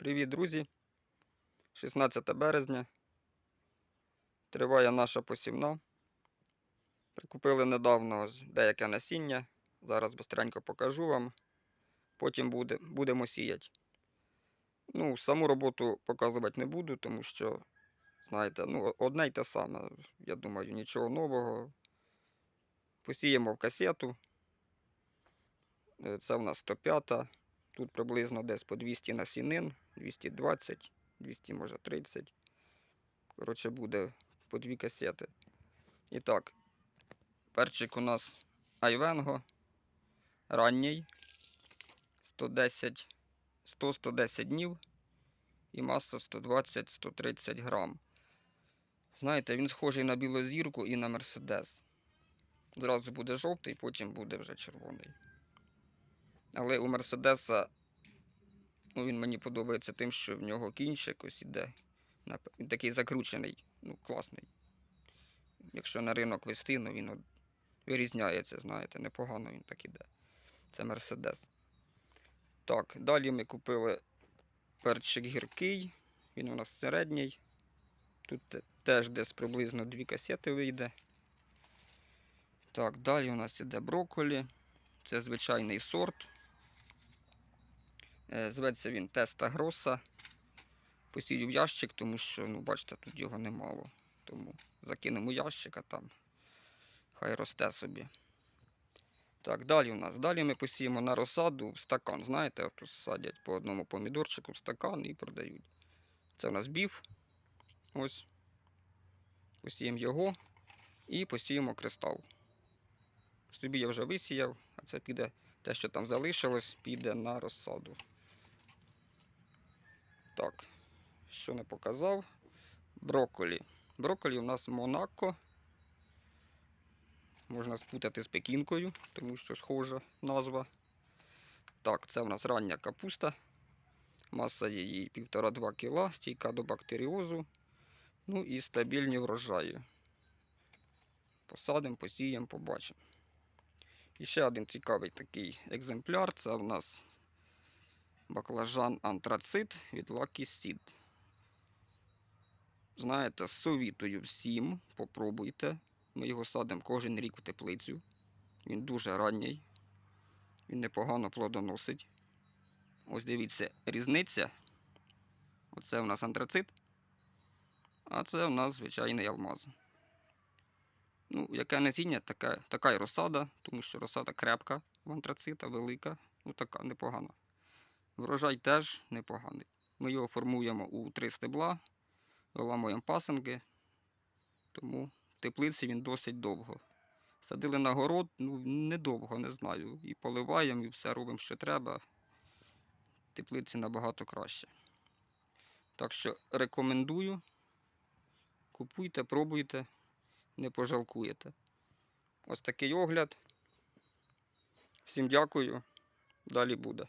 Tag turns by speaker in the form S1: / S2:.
S1: Привіт, друзі! 16 березня. Триває наша посівна. Прикупили недавно деяке насіння. Зараз бистренько покажу вам. Потім буде, будемо сіяти. Ну, саму роботу показувати не буду, тому що, знаєте, ну, одне й те саме. Я думаю, нічого нового. Посіємо в касету. Е, Це в нас 105. Тут приблизно десь по 200 насінин, 220, 200, може 30. Коротше, буде по дві касети. І так, перчик у нас Айвенго. Ранній. 110, 100-110 днів. І маса 120-130 грам. Знаєте, він схожий на білозірку і на Мерседес. Зразу буде жовтий, потім буде вже червоний. Але у Мерседеса ну, він мені подобається тим, що в нього кінчик ось іде. Він такий закручений, ну, класний. Якщо на ринок вести, ну він вирізняється, знаєте, непогано він так іде. Це Мерседес. Так, далі ми купили перчик гіркий. Він у нас середній. Тут теж десь приблизно дві касети вийде. Так, далі у нас іде брокколі. Це звичайний сорт. Е, Зветься він Теста Гроса. Посію в ящик, тому що, ну, бачите, тут його немало. Тому закинемо ящик, а там хай росте собі. Так, далі у нас. Далі ми посіємо на розсаду в стакан. Знаєте, тут садять по одному помідорчику в стакан і продають. Це у нас біф. Ось. Посіємо його і посіємо кристал. Собі я вже висіяв, а це піде те, що там залишилось, піде на розсаду. Так, що не показав. Брокколі. Брокколі у нас Монако. Можна спутати з пекінкою, тому що схожа назва. Так, це в нас рання капуста. Маса її 1,5-2 кг, стійка до бактеріозу. Ну і стабільні врожаї. Посадимо, посіємо, побачимо. І ще один цікавий такий екземпляр. Це в нас баклажан антрацит від Lucky Seed. Знаєте, совітую всім, попробуйте. Ми його садимо кожен рік в теплицю. Він дуже ранній. Він непогано плодоносить. Ось дивіться, різниця. Оце в нас антрацит, а це в нас звичайний алмаз. Ну, яке насіння, така, така й розсада, тому що розсада крепка в антрацита, велика, ну така непогана. Врожай теж непоганий. Ми його формуємо у три стебла, виламуємо пасинки, тому в теплиці він досить довго. Садили на город, ну недовго, не знаю. І поливаємо, і все робимо, що треба. Теплиці набагато краще. Так що рекомендую. Купуйте, пробуйте, не пожалкуєте. Ось такий огляд. Всім дякую. Далі буде.